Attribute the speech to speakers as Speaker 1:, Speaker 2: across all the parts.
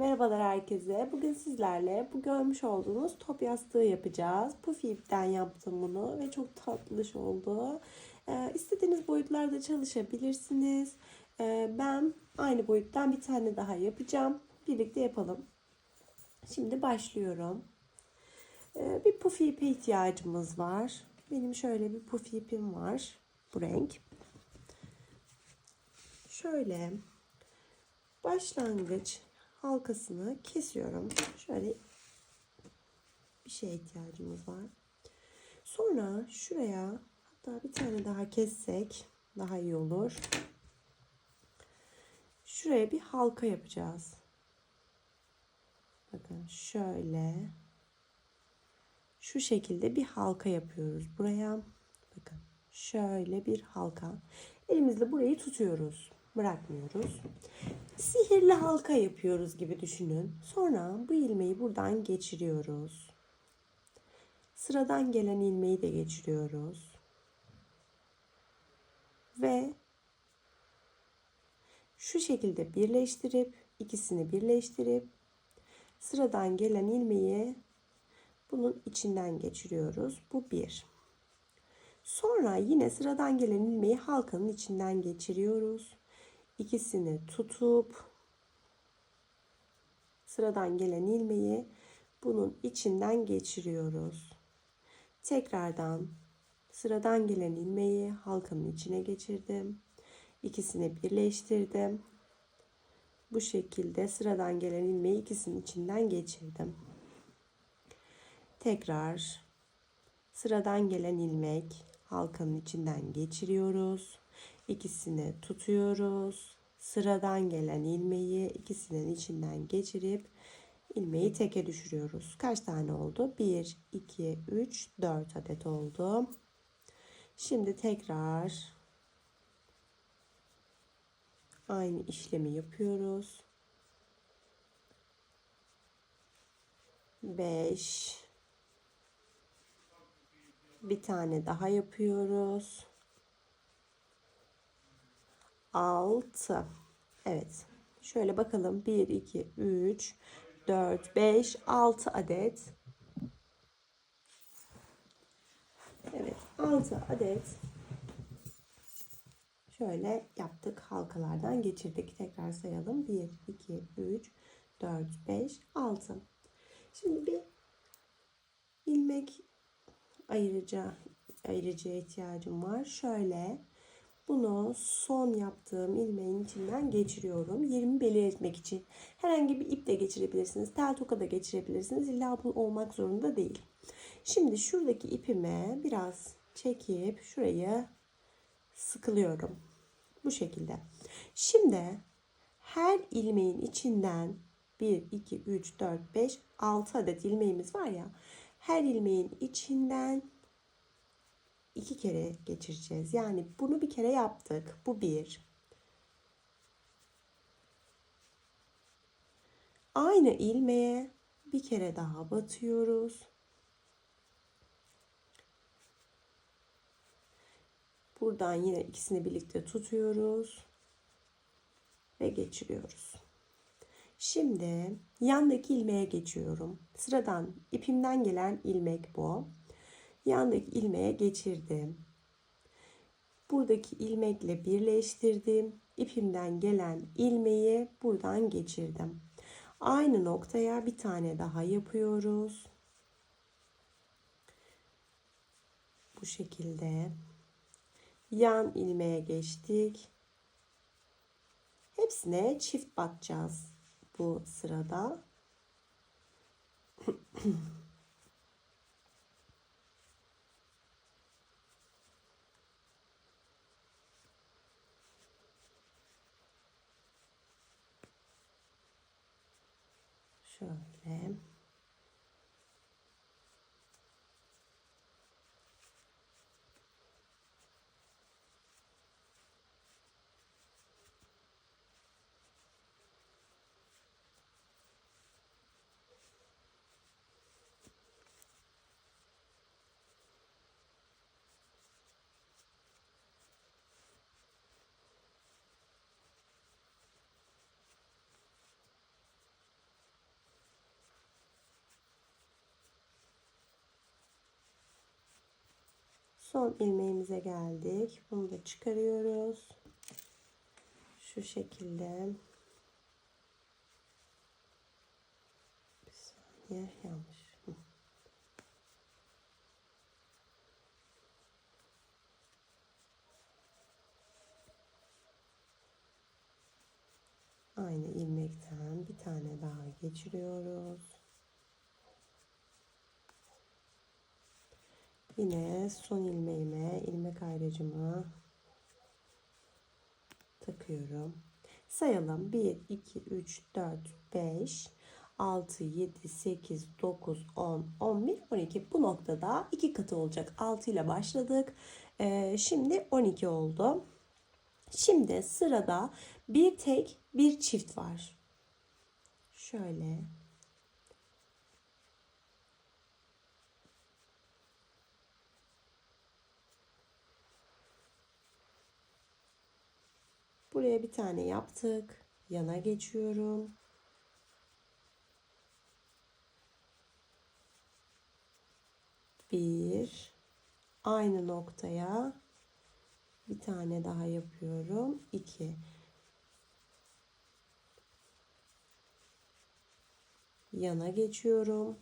Speaker 1: Merhabalar herkese. Bugün sizlerle bu görmüş olduğunuz top yastığı yapacağız. Puff ipten yaptım bunu ve çok tatlış oldu. Ee, istediğiniz boyutlarda çalışabilirsiniz. Ee, ben aynı boyuttan bir tane daha yapacağım. Birlikte yapalım. Şimdi başlıyorum. Ee, bir puff ipe ihtiyacımız var. Benim şöyle bir puff ipim var. Bu renk. Şöyle başlangıç halkasını kesiyorum. Şöyle bir şeye ihtiyacımız var. Sonra şuraya hatta bir tane daha kessek daha iyi olur. Şuraya bir halka yapacağız. Bakın şöyle şu şekilde bir halka yapıyoruz buraya. Bakın şöyle bir halka. Elimizle burayı tutuyoruz bırakmıyoruz. Sihirli halka yapıyoruz gibi düşünün. Sonra bu ilmeği buradan geçiriyoruz. Sıradan gelen ilmeği de geçiriyoruz. Ve şu şekilde birleştirip ikisini birleştirip sıradan gelen ilmeği bunun içinden geçiriyoruz. Bu bir. Sonra yine sıradan gelen ilmeği halkanın içinden geçiriyoruz ikisini tutup sıradan gelen ilmeği bunun içinden geçiriyoruz. Tekrardan sıradan gelen ilmeği halkamın içine geçirdim. İkisini birleştirdim. Bu şekilde sıradan gelen ilmeği ikisinin içinden geçirdim. Tekrar sıradan gelen ilmek halkanın içinden geçiriyoruz ikisini tutuyoruz. Sıradan gelen ilmeği ikisinin içinden geçirip ilmeği teke düşürüyoruz. Kaç tane oldu? 1, 2, 3, 4 adet oldu. Şimdi tekrar aynı işlemi yapıyoruz. 5 bir tane daha yapıyoruz. 6. Evet. Şöyle bakalım. 1, 2, 3, 4, 5, 6 adet. Evet. 6 adet. Şöyle yaptık. Halkalardan geçirdik. Tekrar sayalım. 1, 2, 3, 4, 5, 6. Şimdi bir ilmek ayıracağı, ayırıcıya ihtiyacım var. Şöyle bunu son yaptığım ilmeğin içinden geçiriyorum. 20 belirtmek için. Herhangi bir ip de geçirebilirsiniz. Tel toka da geçirebilirsiniz. İlla bu olmak zorunda değil. Şimdi şuradaki ipime biraz çekip şurayı sıkılıyorum. Bu şekilde. Şimdi her ilmeğin içinden 1, 2, 3, 4, 5, 6 adet ilmeğimiz var ya. Her ilmeğin içinden iki kere geçireceğiz. Yani bunu bir kere yaptık. Bu bir. Aynı ilmeğe bir kere daha batıyoruz. Buradan yine ikisini birlikte tutuyoruz ve geçiriyoruz. Şimdi yandaki ilmeğe geçiyorum. Sıradan ipimden gelen ilmek bu yandaki ilmeğe geçirdim. Buradaki ilmekle birleştirdim. İpimden gelen ilmeği buradan geçirdim. Aynı noktaya bir tane daha yapıyoruz. Bu şekilde yan ilmeğe geçtik. Hepsine çift batacağız bu sırada. 这来。Son ilmeğimize geldik. Bunu da çıkarıyoruz. Şu şekilde. Bir saniye yanlış. Aynı ilmekten bir tane daha geçiriyoruz. Yine son ilmeğime, ilmek ayracımı takıyorum. Sayalım. 1, 2, 3, 4, 5, 6, 7, 8, 9, 10, 11, 12. Bu noktada 2 katı olacak. 6 ile başladık. Ee, şimdi 12 oldu. Şimdi sırada bir tek bir çift var. Şöyle Buraya bir tane yaptık. Yana geçiyorum. Bir. Aynı noktaya bir tane daha yapıyorum. İki. Yana geçiyorum.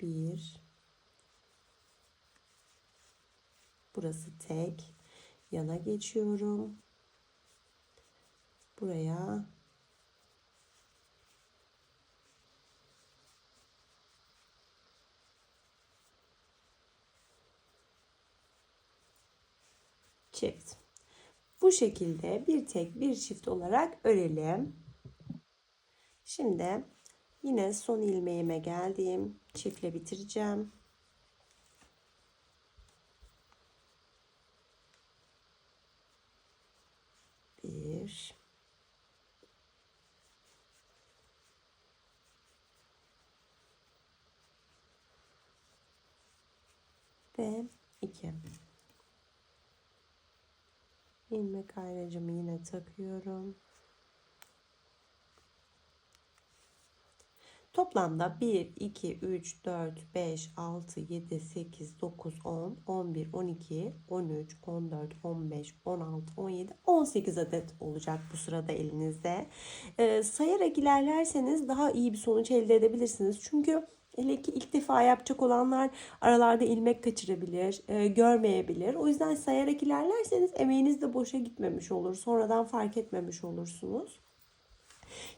Speaker 1: Bir. Burası tek. Yana geçiyorum buraya çift. Bu şekilde bir tek bir çift olarak örelim. Şimdi yine son ilmeğime geldiğim çiftle bitireceğim. ve 2 ilmek aynacımı yine takıyorum Toplamda 1, 2, 3, 4, 5, 6, 7, 8, 9, 10, 11, 12, 13, 14, 15, 16, 17, 18 adet olacak bu sırada elinizde. Ee, sayarak ilerlerseniz daha iyi bir sonuç elde edebilirsiniz. Çünkü Hele ki ilk defa yapacak olanlar aralarda ilmek kaçırabilir, e, görmeyebilir. O yüzden sayarak ilerlerseniz emeğiniz de boşa gitmemiş olur. Sonradan fark etmemiş olursunuz.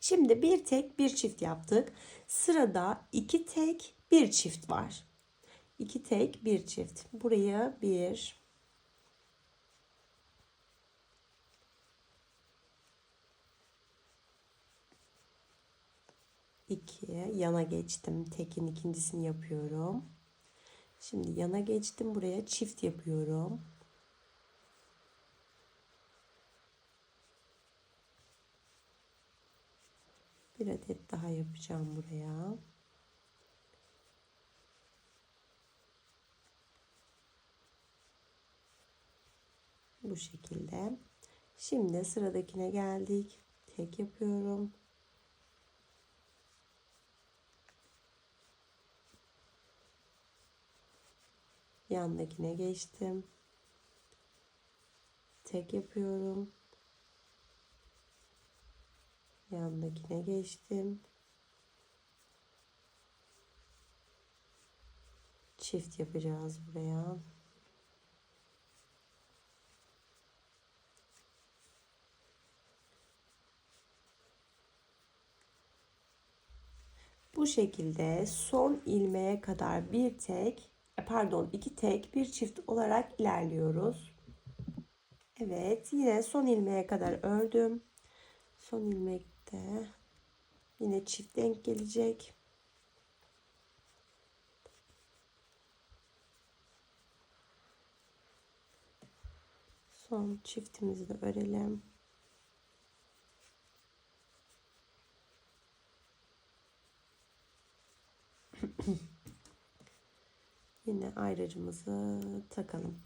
Speaker 1: Şimdi bir tek bir çift yaptık. Sırada iki tek bir çift var. İki tek bir çift. Buraya bir, 2'ye yana geçtim. Tekin ikincisini yapıyorum. Şimdi yana geçtim. Buraya çift yapıyorum. Bir adet daha yapacağım buraya. Bu şekilde. Şimdi sıradakine geldik. Tek yapıyorum. Yandakine geçtim. Tek yapıyorum. Yandakine geçtim. Çift yapacağız buraya. Bu şekilde son ilmeğe kadar bir tek e, pardon iki tek bir çift olarak ilerliyoruz. Evet yine son ilmeğe kadar ördüm. Son ilmekte yine çift denk gelecek. Son çiftimizi de örelim. Hmm. yine ayracımızı takalım.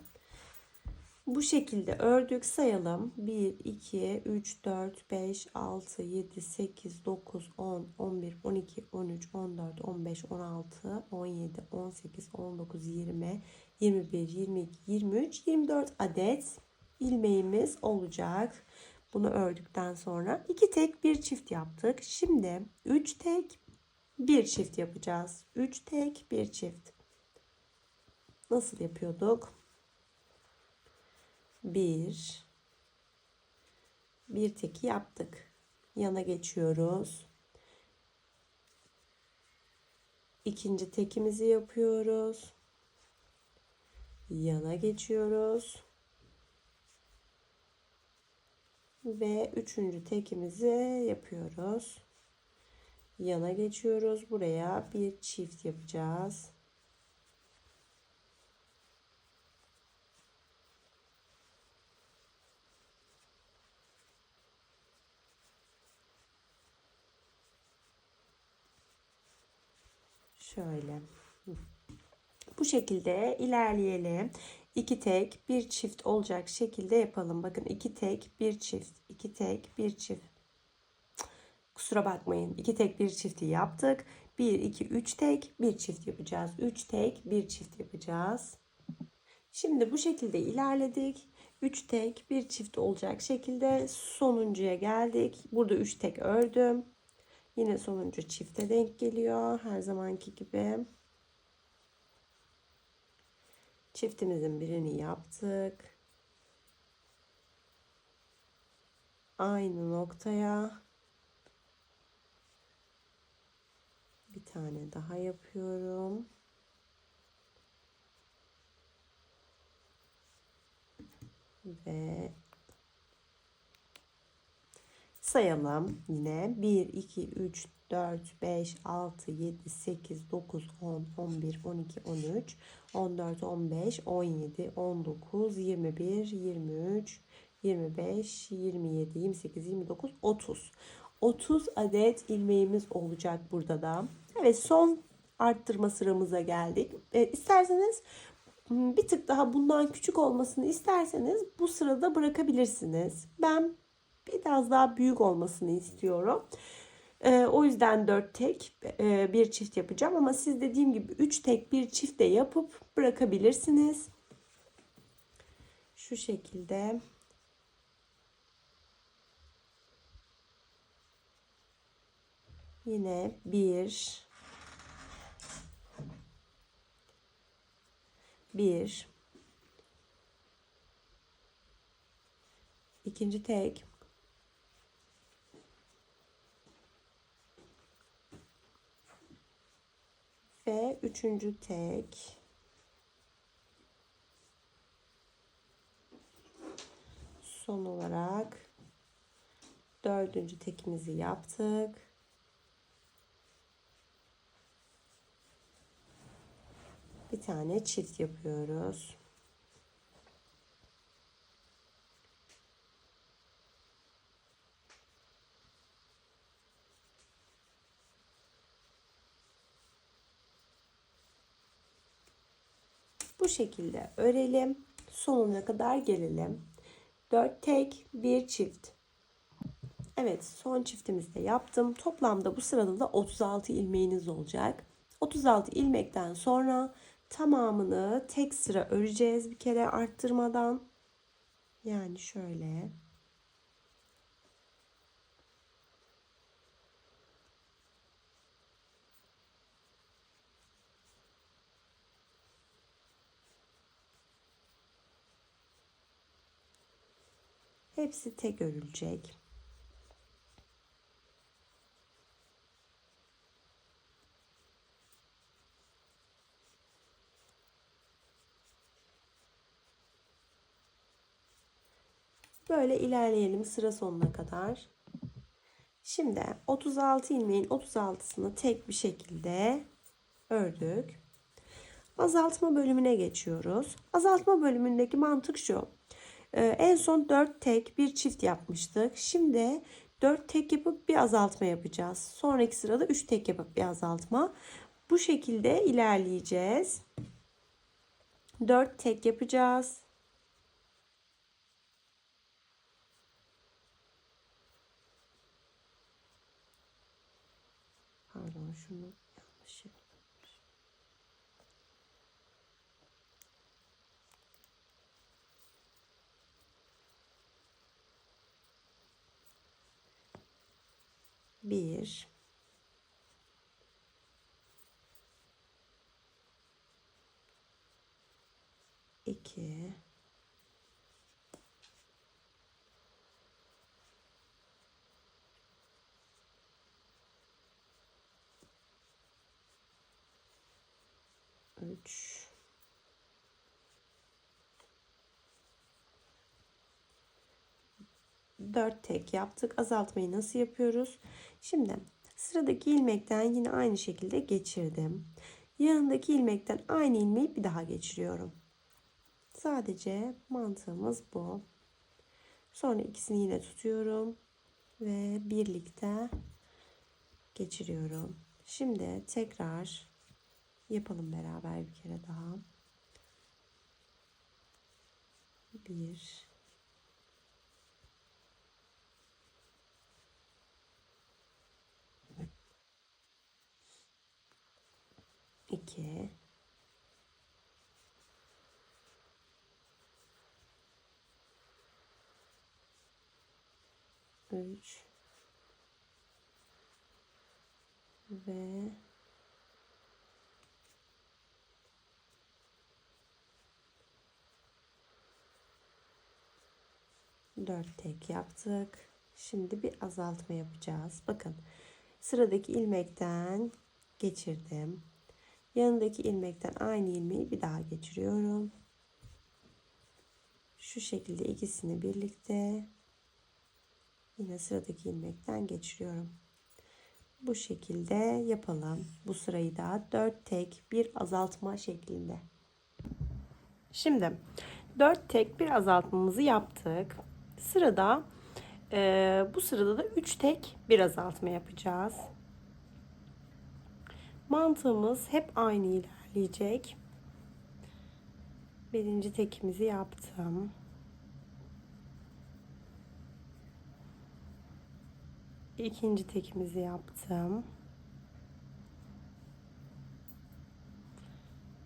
Speaker 1: Bu şekilde ördük sayalım. 1, 2, 3, 4, 5, 6, 7, 8, 9, 10, 11, 12, 13, 14, 15, 16, 17, 18, 19, 20, 21, 22, 23, 24 adet ilmeğimiz olacak. Bunu ördükten sonra 2 tek bir çift yaptık. Şimdi 3 tek bir çift yapacağız. 3 tek bir çift nasıl yapıyorduk? 1 bir teki yaptık. Yana geçiyoruz. İkinci tekimizi yapıyoruz. Yana geçiyoruz. Ve üçüncü tekimizi yapıyoruz. Yana geçiyoruz. Buraya bir çift yapacağız. Şöyle. Bu şekilde ilerleyelim. 2 tek, bir çift olacak şekilde yapalım. Bakın iki tek, bir çift, 2 tek, bir çift. Kusura bakmayın. iki tek, bir çifti yaptık. 1 2 3 tek, bir çift yapacağız. 3 tek, bir çift yapacağız. Şimdi bu şekilde ilerledik. 3 tek, bir çift olacak şekilde sonuncuya geldik. Burada 3 tek ördüm. Yine sonuncu çifte denk geliyor. Her zamanki gibi. Çiftimizin birini yaptık. Aynı noktaya bir tane daha yapıyorum. Ve sayalım. Yine 1, 2, 3, 4, 5, 6, 7, 8, 9, 10, 11, 12, 13, 14, 15, 17, 19, 21, 23, 25, 27, 28, 29, 30. 30 adet ilmeğimiz olacak burada da. Evet son arttırma sıramıza geldik. E, isterseniz hmm, bir tık daha bundan küçük olmasını isterseniz bu sırada bırakabilirsiniz. Ben biraz daha büyük olmasını istiyorum. E, o yüzden 4 tek e, bir çift yapacağım ama siz dediğim gibi 3 tek bir çift de yapıp bırakabilirsiniz. Şu şekilde. Yine bir, bir, ikinci tek ve üçüncü tek son olarak dördüncü tekimizi yaptık. Bir tane çift yapıyoruz. Bu şekilde örelim. Sonuna kadar gelelim. 4 tek, 1 çift. Evet, son çiftimizi de yaptım. Toplamda bu sırada da 36 ilmeğiniz olacak. 36 ilmekten sonra tamamını tek sıra öreceğiz bir kere arttırmadan. Yani şöyle Hepsi tek örülecek. Böyle ilerleyelim sıra sonuna kadar. Şimdi 36 ilmeğin 36'sını tek bir şekilde ördük. Azaltma bölümüne geçiyoruz. Azaltma bölümündeki mantık şu. Ee, en son 4 tek bir çift yapmıştık. Şimdi 4 tek yapıp bir azaltma yapacağız. Sonraki sırada 3 tek yapıp bir azaltma. Bu şekilde ilerleyeceğiz. 4 tek yapacağız. 1 2 3 4 tek yaptık. Azaltmayı nasıl yapıyoruz? Şimdi sıradaki ilmekten yine aynı şekilde geçirdim. Yanındaki ilmekten aynı ilmeği bir daha geçiriyorum. Sadece mantığımız bu. Sonra ikisini yine tutuyorum ve birlikte geçiriyorum. Şimdi tekrar yapalım beraber bir kere daha. Bir 2 3 ve dört tek yaptık. Şimdi bir azaltma yapacağız. Bakın sıradaki ilmekten geçirdim. Yanındaki ilmekten aynı ilmeği bir daha geçiriyorum. Şu şekilde ikisini birlikte yine sıradaki ilmekten geçiriyorum. Bu şekilde yapalım. Bu sırayı da 4 tek bir azaltma şeklinde. Şimdi 4 tek bir azaltmamızı yaptık. Sırada e, bu sırada da 3 tek bir azaltma yapacağız. Mantığımız hep aynı ilerleyecek. Birinci tekimizi yaptım. İkinci tekimizi yaptım.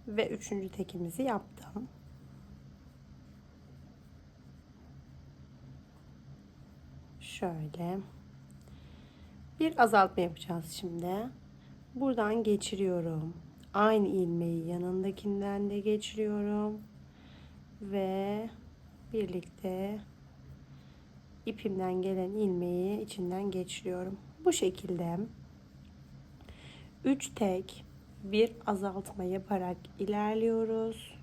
Speaker 1: Ve üçüncü tekimizi yaptım. Şöyle. Bir azaltma yapacağız şimdi buradan geçiriyorum. Aynı ilmeği yanındakinden de geçiriyorum. Ve birlikte ipimden gelen ilmeği içinden geçiriyorum. Bu şekilde 3 tek bir azaltma yaparak ilerliyoruz.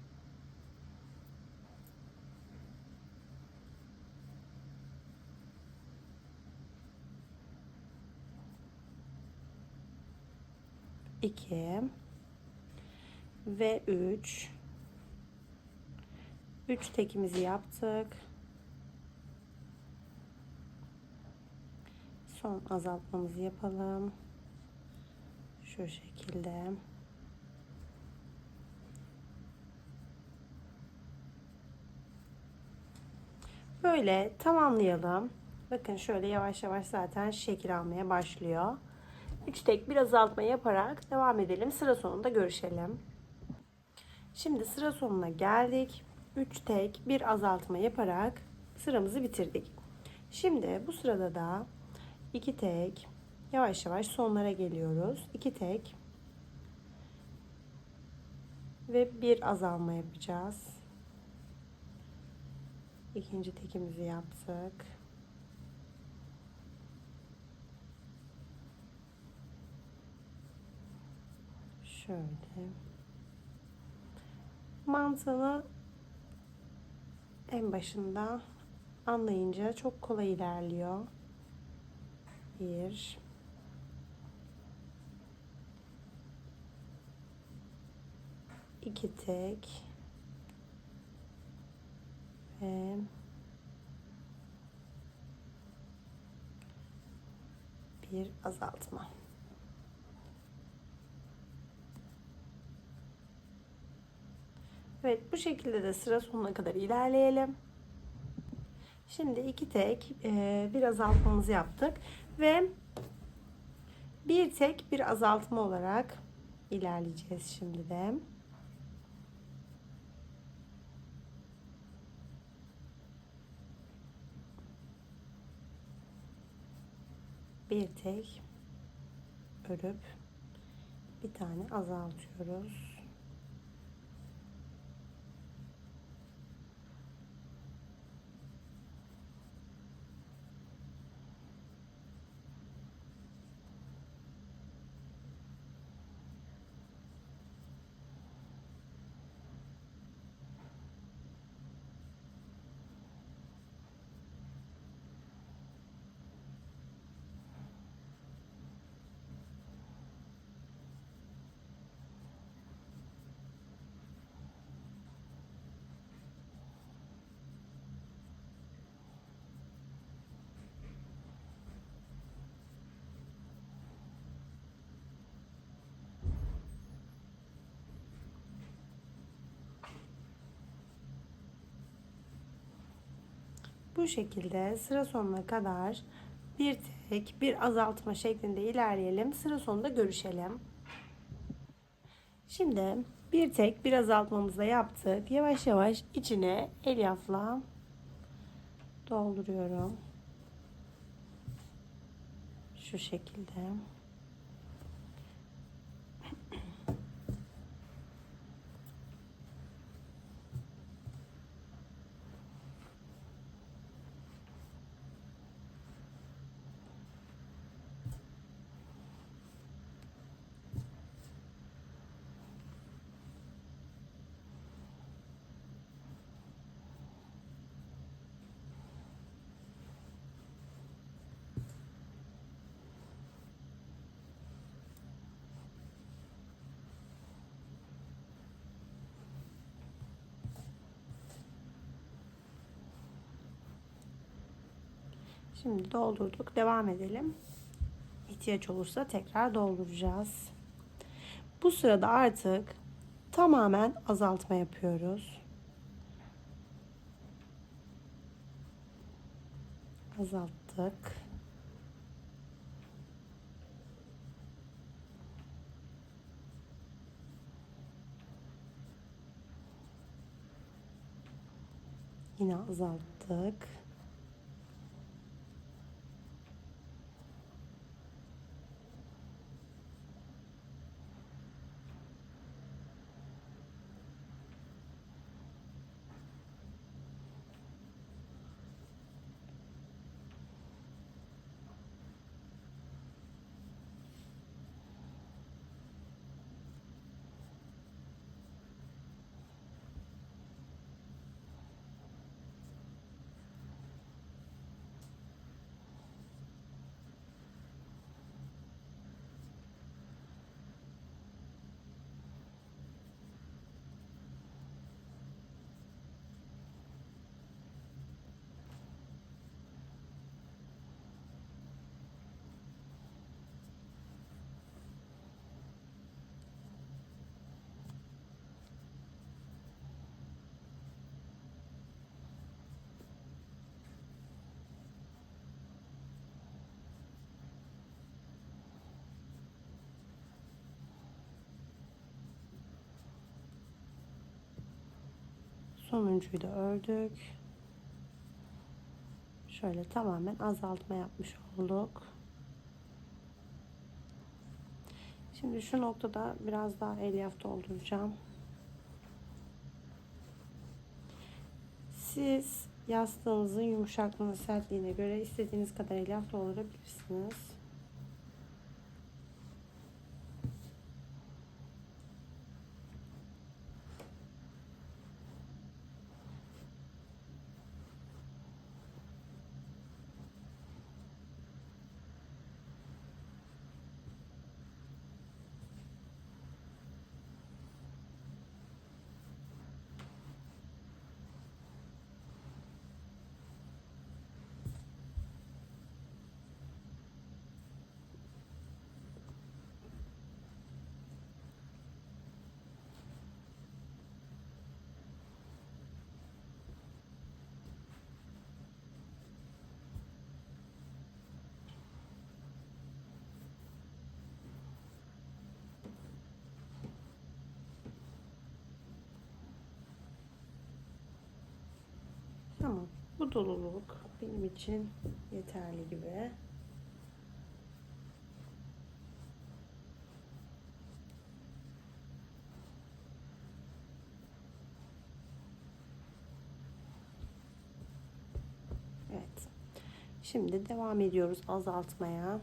Speaker 1: 2 ve 3 3 tekimizi yaptık. Son azaltmamızı yapalım. Şu şekilde. Böyle tamamlayalım. Bakın şöyle yavaş yavaş zaten şekil almaya başlıyor. 3 tek bir azaltma yaparak devam edelim. Sıra sonunda görüşelim. Şimdi sıra sonuna geldik. 3 tek bir azaltma yaparak sıramızı bitirdik. Şimdi bu sırada da 2 tek yavaş yavaş sonlara geliyoruz. 2 tek ve bir azalma yapacağız. İkinci tekimizi yaptık. şöyle mantığını en başında anlayınca çok kolay ilerliyor. Bir iki tek ve bir azaltma. Evet bu şekilde de sıra sonuna kadar ilerleyelim. Şimdi iki tek e, bir azaltmamızı yaptık ve bir tek bir azaltma olarak ilerleyeceğiz şimdi de. Bir tek örüp bir tane azaltıyoruz. Bu şekilde sıra sonuna kadar bir tek bir azaltma şeklinde ilerleyelim. Sıra sonunda görüşelim. Şimdi bir tek bir azaltmamızda yaptık. Yavaş yavaş içine elyafla dolduruyorum. Şu şekilde. Şimdi doldurduk. Devam edelim. İhtiyaç olursa tekrar dolduracağız. Bu sırada artık tamamen azaltma yapıyoruz. Azalttık. Yine azalttık. Sonuncuyu da ördük. Şöyle tamamen azaltma yapmış olduk. Şimdi şu noktada biraz daha elyaf dolduracağım. Siz yastığınızın yumuşaklığına, sertliğine göre istediğiniz kadar elyaf doldurabilirsiniz. Tamam. Bu doluluk benim için yeterli gibi. Evet. Şimdi devam ediyoruz azaltmaya.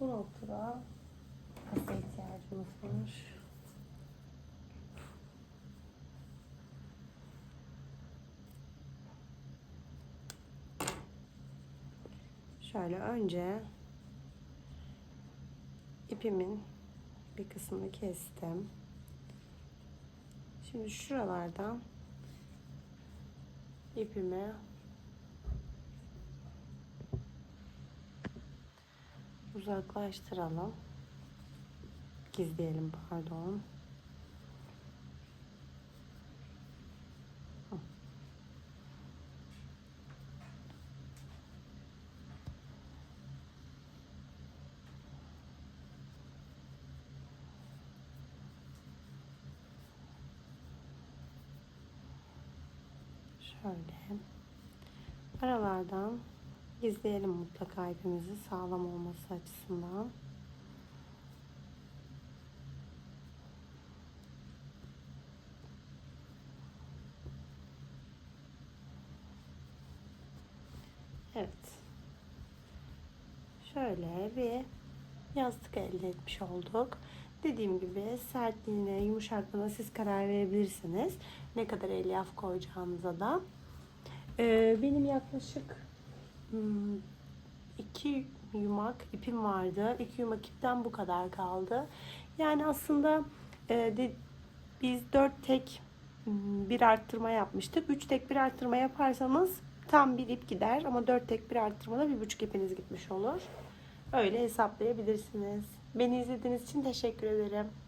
Speaker 1: Bu noktada kasa ihtiyacımız var. Şöyle önce ipimin bir kısmını kestim. Şimdi şuralardan ipime. uzaklaştıralım. Gizleyelim pardon. Şöyle aralardan gizleyelim mutlaka ipimizi sağlam olması açısından. Evet. Şöyle bir yastık elde etmiş olduk. Dediğim gibi sertliğine, yumuşaklığına siz karar verebilirsiniz. Ne kadar elyaf koyacağınıza da. Ee, benim yaklaşık Hmm, iki yumak ipim vardı. İki yumak ipten bu kadar kaldı. Yani aslında e, de, biz dört tek hmm, bir arttırma yapmıştık. Üç tek bir arttırma yaparsanız tam bir ip gider ama dört tek bir arttırmada bir buçuk ipiniz gitmiş olur. Öyle hesaplayabilirsiniz. Beni izlediğiniz için teşekkür ederim.